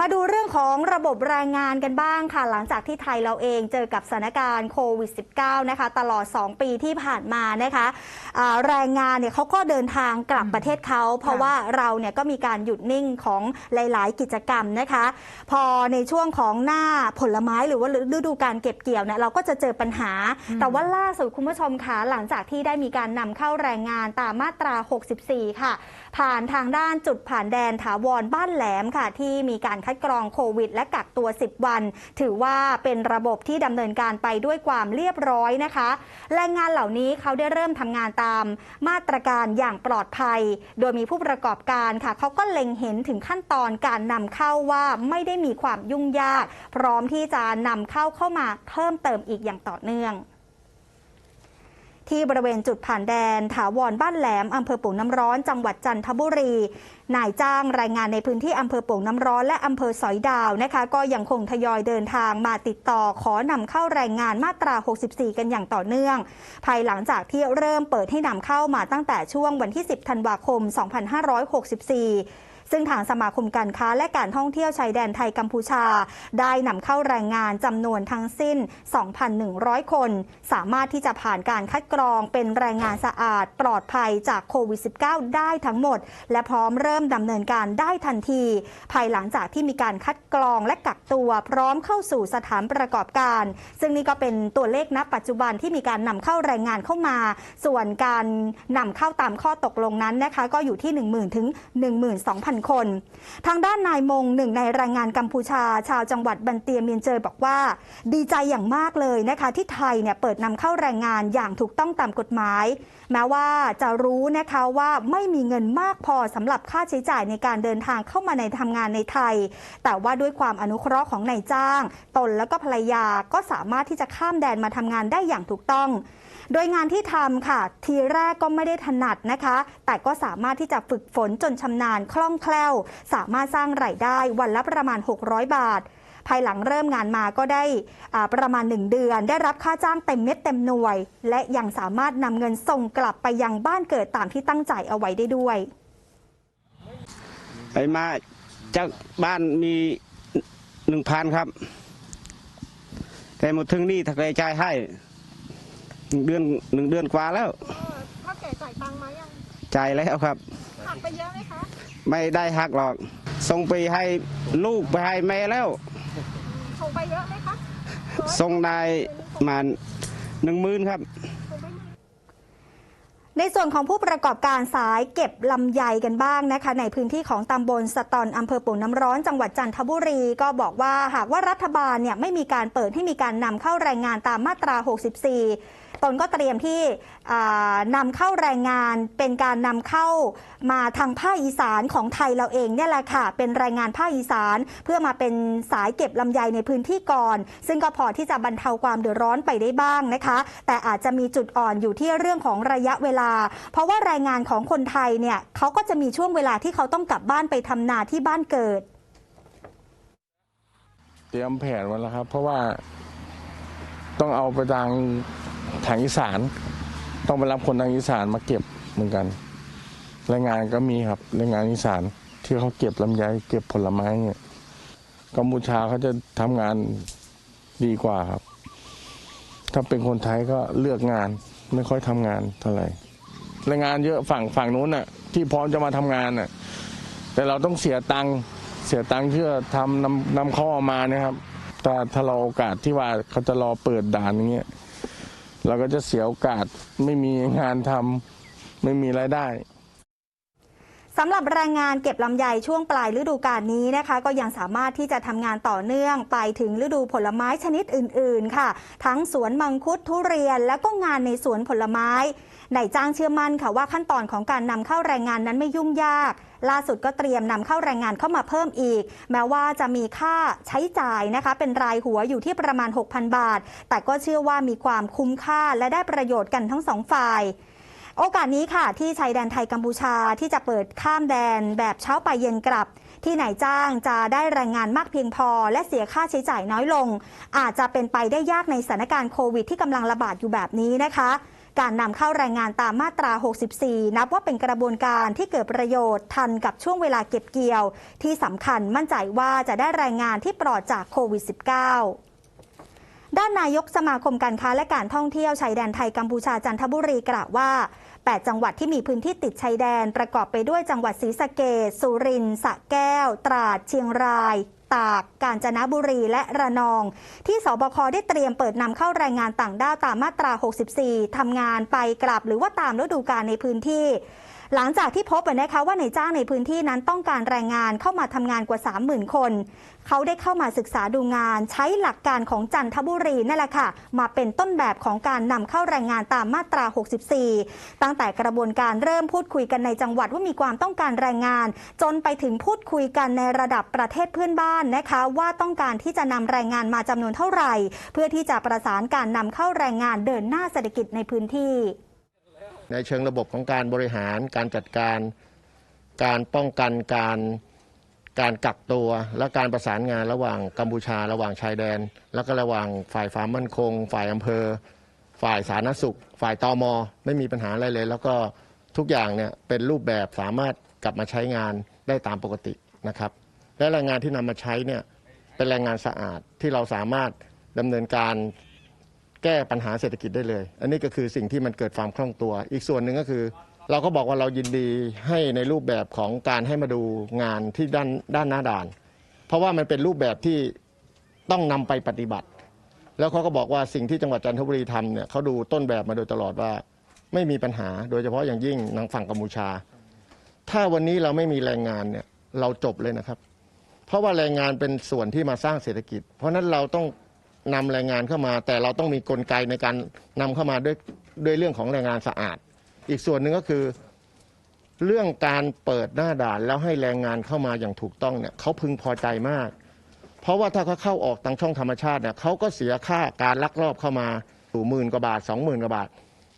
มาดูเรื่องของระบบแรงงานกันบ้างค่ะ หลังจากที่ไทยเราเองเจอกับสถานการณ์โควิด -19 นะคะ ตลอด 2 ปีที่ผ่านมานะคะอ่าแรงงานเนี่ยเขาก็เดินทางกลับประเทศเขา เพราะว่าเราเนี่ยก็มีการหยุดนิ่งของหลาย ๆ กิจกรรมนะคะ พอในช่วงของหน้าผลไม้หรือว่าฤดูการเก็บเกี่ยวเนี่ยเราก็จะเจอปัญหา แต่ว่าล่าสุดคุณผู้ชมคะหลังจากที่ได้มีการนำเข้าแรงงานตามมาตรา 64 ค่ะ ผ่านทางด้านจุดผ่านแดนถาวรบ้านแหลมค่ะที่มีการคัดกรองโควิด และกักตัว 10 วัน ถือว่าเป็นระบบที่ดำเนินการไปด้วยความเรียบร้อยนะคะแรงงานเหล่านี้เขาได้เริ่มทำงานตามมาตรการอย่างปลอดภัย โดยมีผู้ประกอบการค่ะเขาก็เล็งเห็นถึงขั้นตอนการนำเข้าว่าไม่ได้มีความยุ่งยาก พร้อมที่จะนำเข้าเข้ามาเพิ่มเติมอีกอย่างต่อเนื่อง ที่บริเวณจุดผ่านแดนถาวรบ้านแหลมอำเภอป่งน้ำร้อน จังหวัดจันทบุรี นายจ้างรายงานในพื้นที่อำเภอป่งน้ำร้อนและอำเภอสอยดาวนะคะ ก็ยังคงทยอยเดินทางมาติดต่อขอนำเข้าแรงงานมาตรา 64 กันอย่างต่อเนื่อง ภายหลังจากที่เริ่มเปิดให้นำเข้ามาตั้งแต่ช่วงวันที่ 10 ธันวาคม 2564 ซึ่งทางสมาคมการค้าและการท่องเที่ยวชายแดนไทยกัมพูชา ได้นำเข้าแรงงานจำนวนทั้งสิ้น 2,100 คน สามารถที่จะผ่านการคัดกรองเป็นแรงงานสะอาดปลอดภัยจากโควิด -19 ได้ทั้งหมด และพร้อมเริ่มดำเนินการได้ทันที ภายหลังจากที่มีการคัดกรองและกักตัวพร้อมเข้าสู่สถานประกอบการ ซึ่งนี่ก็เป็นตัวเลขณปัจจุบันที่มีการนำเข้าแรงงานเข้ามา ส่วนการนำเข้าตามข้อตกลงนั้นนะคะ ก็อยู่ที่ 10,000 ถึง 12,000คน ทางด้านนายมงหนึ่งในแรงงานกัมพูชา ชาวจังหวัดบันเตียเมียนเจยบอกว่า ดีใจอย่างมากเลยนะคะที่ไทยเนี่ยเปิดนำเข้าแรงงานอย่างถูกต้องตามกฎหมาย แม้ว่าจะรู้นะคะว่าไม่มีเงินมากพอสำหรับค่าใช้จ่ายในการเดินทางเข้ามาในทำงานในไทย แต่ว่าด้วยความอนุเคราะห์ของนายจ้าง ตนแล้วก็ภรรยาก็สามารถที่จะข้ามแดนมาทำงานได้อย่างถูกต้อง โดยงานที่ทำค่ะ ทีแรกก็ไม่ได้ถนัดนะคะ แต่ก็สามารถที่จะฝึกฝนจนชำนาญคล่องแคล่ว สามารถสร้างรายได้วันละประมาณ 600 บาท ภายหลังเริ่มงานมาก็ได้ประมาณ 1 เดือน ได้รับค่าจ้างเต็มเม็ดเต็มหน่วย และยังสามารถนำเงินส่งกลับไปยังบ้านเกิดตามที่ตั้งใจเอาไว้ได้ด้วย ไปมาจากบ้านมีหนึ่งพันครับ แต่หมดถึงนี่ถ้าใครจ่ายให้ นึ่งเดือนหนึ่งเดือนกว่าแล้วเออเท่าแก่จ่ายตังค์มายังจ่ายแล้วครับหักไปเยอะไหมคะไม่ได้หักหรอกส่งไปให้ลูกไปให้แม่แล้วส่งไปเยอะไหมคะส่งได้ประมาณหนึ่งหมื่นครับส่งไปหมื่น ในส่วนของผู้ประกอบการสายเก็บลำไยกันบ้างนะคะ ในพื้นที่ของตำบลสะตอนอำเภอโป่งน้ำร้อนจังหวัดจันทบุรี ก็บอกว่าหากว่ารัฐบาลเนี่ยไม่มีการเปิดให้มีการนำเข้าแรงงานตามมาตรา 64 ตนก็เตรียมที่นำเข้าแรงงานเป็นการนำเข้ามาทางภาคอีสานของไทยเราเองเนี่ยแหละค่ะ เป็นแรงงานภาคอีสานเพื่อมาเป็นสายเก็บลำไยในพื้นที่ก่อน ซึ่งก็พอที่จะบรรเทาความเดือดร้อนไปได้บ้างนะคะ แต่อาจจะมีจุดอ่อนอยู่ที่เรื่องของระยะเวลาเพราะว่าแรงงานของคนไทยเนี่ยเขาก็จะมีช่วงเวลาที่เขาต้องกลับบ้านไปทำนาที่บ้านเกิด เตรียมแผนไว้แล้วครับ เพราะว่าต้องเอาไปทางทางอีสาน ต้องไปรับคนทางอีสานมาเก็บเหมือนกันแรงงานก็มีครับแรงงานอีสานที่เขาเก็บลำไยเก็บผลไม้เนี่ยกัมพูชาเขาจะทำงานดีกว่าครับ ถ้าเป็นคนไทยก็เลือกงานไม่ค่อยทำงานเท่าไหร่ แรงงานเยอะฝั่งฝั่งนู้นน่ะ ที่พร้อมจะมาทำงานน่ะ แต่เราต้องเสียตังค์เสียตังค์เพื่อทำนำนำเข้าออกมาเนะครับแต่ถ้าเราโอกาสที่ว่าเขาจะรอเปิดด่านอย่างเงี้ยเราก็จะเสียโอกาสไม่มีงานทำไม่มีรายได้ สำหรับแรงงานเก็บลำไยช่วงปลายฤดูกาลนี้นะคะ ก็ยังสามารถที่จะทำงานต่อเนื่องไปถึงฤดูผลไม้ชนิดอื่น ๆ ค่ะ ทั้งสวนมังคุดทุเรียน แล้วก็งานในสวนผลไม้นายจ้างเชื่อมั่นค่ะว่าขั้นตอนของการนำเข้าแรงงานนั้นไม่ยุ่งยาก ล่าสุดก็เตรียมนำเข้าแรงงานเข้ามาเพิ่มอีก แม้ว่าจะมีค่าใช้จ่ายนะคะ เป็นรายหัวอยู่ที่ประมาณ 6,000 บาท แต่ก็เชื่อว่ามีความคุ้มค่าและได้ประโยชน์กันทั้งสองฝ่าย โอกาสนี้ค่ะที่ชายแดนไทยกัมพูชาที่จะเปิดข้ามแดนแบบเช้าไปเย็นกลับ ที่นายจ้างจะได้แรงงานมากเพียงพอ และเสียค่าใช้จ่ายน้อยลง อาจจะเป็นไปได้ยากในสถานการณ์โควิดที่กำลังระบาดอยู่แบบนี้นะคะการนำเข้าแรงงานตามมาตรา 64 นับว่าเป็นกระบวนการที่เกิดประโยชน์ทันกับช่วงเวลาเก็บเกี่ยว ที่สำคัญมั่นใจว่าจะได้แรงงานที่ปลอดจากโควิด -19 ด้านนายกสมาคมการค้าและการท่องเที่ยวชายแดนไทยกัมพูชาจันทบุรีกล่าวว่า 8 จังหวัดที่มีพื้นที่ติดชายแดน ประกอบไปด้วยจังหวัดศรีสะเกษสุรินทร์สระแก้ว ตราด เชียงราย ตาก กาญจนบุรีและระนอง ที่สบคได้เตรียมเปิดนำเข้าแรงงานต่างด้าวตามมาตรา 64ทำงานไปกลับหรือว่าตามฤดูกาลในพื้นที่ หลังจากที่พบนะคะว่าในจ้างในพื้นที่นั้นต้องการแรงงานเข้ามาทำงานกว่า 30,000 คน เขาได้เข้ามาศึกษาดูงาน ใช้หลักการของจันทบุรีนั่นแหละค่ะ มาเป็นต้นแบบของการนำเข้าแรงงานตามมาตรา 64 ตั้งแต่กระบวนการเริ่มพูดคุยกันในจังหวัดว่ามีความต้องการแรงงาน จนไปถึงพูดคุยกันในระดับประเทศเพื่อนบ้านนะคะ ว่าต้องการที่จะนำแรงงานมาจำนวนเท่าไหร่ เพื่อที่จะประสานการนำเข้าแรงงานเดินหน้าเศรษฐกิจในพื้นที่ ในเชิงระบบของการบริหาร การจัดการ การป้องกันการการกักตัวและการประสานงานระหว่างกัมพูชาระหว่างชายแดน แล้วก็ระหว่างฝ่ายความมั่นคง ฝ่ายอำเภอ ฝ่ายสาธารณสุข ฝ่ายตอมไม่มีปัญหาอะไรเลย แล้วก็ทุกอย่างเนี่ยเป็นรูปแบบสามารถกลับมาใช้งานได้ตามปกตินะครับ และแรงงานที่นำมาใช้เนี่ยเป็นแรงงานสะอาดที่เราสามารถดำเนินการ แก้ปัญหาเศรษฐกิจได้เลย อันนี้ก็คือสิ่งที่มันเกิดความคล่องตัว อีกส่วนหนึ่งก็คือ เราก็บอกว่าเรายินดีให้ในรูปแบบของการให้มาดูงานที่ด้านด้านหน้าด่าน เพราะว่ามันเป็นรูปแบบที่ต้องนำไปปฏิบัติ แล้วเขาก็บอกว่าสิ่งที่จังหวัดจันทบุรีทำเนี่ยเขาดูต้นแบบมาโดยตลอดว่า ไม่มีปัญหาโดยเฉพาะอย่างยิ่งทางฝั่งกัมพูชา ถ้าวันนี้เราไม่มีแรงงานเนี่ยเราจบเลยนะครับ เพราะว่าแรงงานเป็นส่วนที่มาสร้างเศรษฐกิจ เพราะฉะนั้นเราต้อง นำแรงงานเข้ามา แต่เราต้องมีกลไกในการนำเข้ามาด้วยด้วยเรื่องของแรงงานสะอาด อีกส่วนหนึ่งก็คือ เรื่องการเปิดหน้าด่านแล้วให้แรงงานเข้ามาอย่างถูกต้องเนี่ยเขาพึงพอใจมาก เพราะว่าถ้าเขาเข้าออกทางช่องธรรมชาติเนี่ยเขาก็เสียค่าการลักลอบเข้ามาสู่หมื่นกว่าบาทสองหมื่นกว่าบาท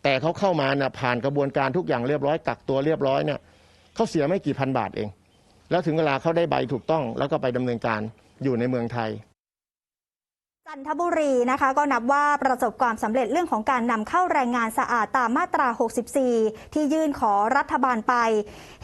แต่เขาเข้ามาเนี่ยผ่านกระบวนการทุกอย่างเรียบร้อยกักตัวเรียบร้อยเนี่ยเขาเสียไม่กี่พันบาทเอง แล้วถึงเวลาเขาได้ใบถูกต้อง แล้วก็ไปดำเนินการอยู่ในเมืองไทย จันทบุรีนะคะก็นับว่าประสบความสำเร็จเรื่องของการนำเข้าแรงงานสะอาดตามมาตรา 64 ที่ยื่นขอรัฐบาลไป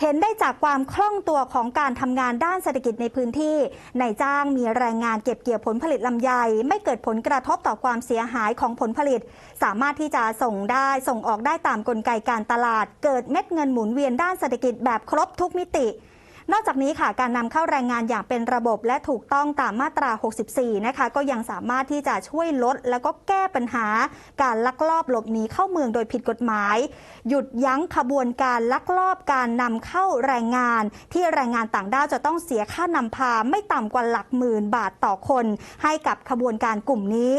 เห็นได้จากความคล่องตัวของการทำงานด้านเศรษฐกิจในพื้นที่ในจ้างมีแรงงานเก็บเกี่ยวผลผลิตลำไย ไม่เกิดผลกระทบต่อความเสียหายของผลผลิต สามารถที่จะส่งได้ส่งออกได้ตามกลไกการตลาด เกิดเม็ดเงินหมุนเวียนด้านเศรษฐกิจแบบครบทุกมิติ นอกจากนี้ค่ะการนำเข้าแรงงานอย่างเป็นระบบและถูกต้องตามมาตรา 64 นะคะ ก็ยังสามารถที่จะช่วยลด แล้วก็แก้ปัญหา การลักลอบหลบหนีเข้าเมืองโดยผิดกฎหมาย หยุดยั้งขบวนการลักลอบการนำเข้าแรงงาน ที่แรงงานต่างด้าวจะต้องเสียค่านำพาไม่ต่ำกว่าหลักหมื่นบาทต่อคน ให้กับขบวนการกลุ่มนี้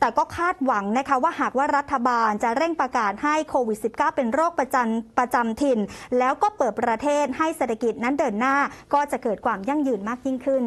แต่ก็คาดหวังนะคะว่าหากว่ารัฐบาลจะเร่งประกาศให้โควิด -19 เป็นโรคประจำประจำถิ่น แล้วก็เปิดประเทศให้เศรษฐกิจนั้นเดินหน้าก็จะเกิดความยั่งยืนมากยิ่งขึ้น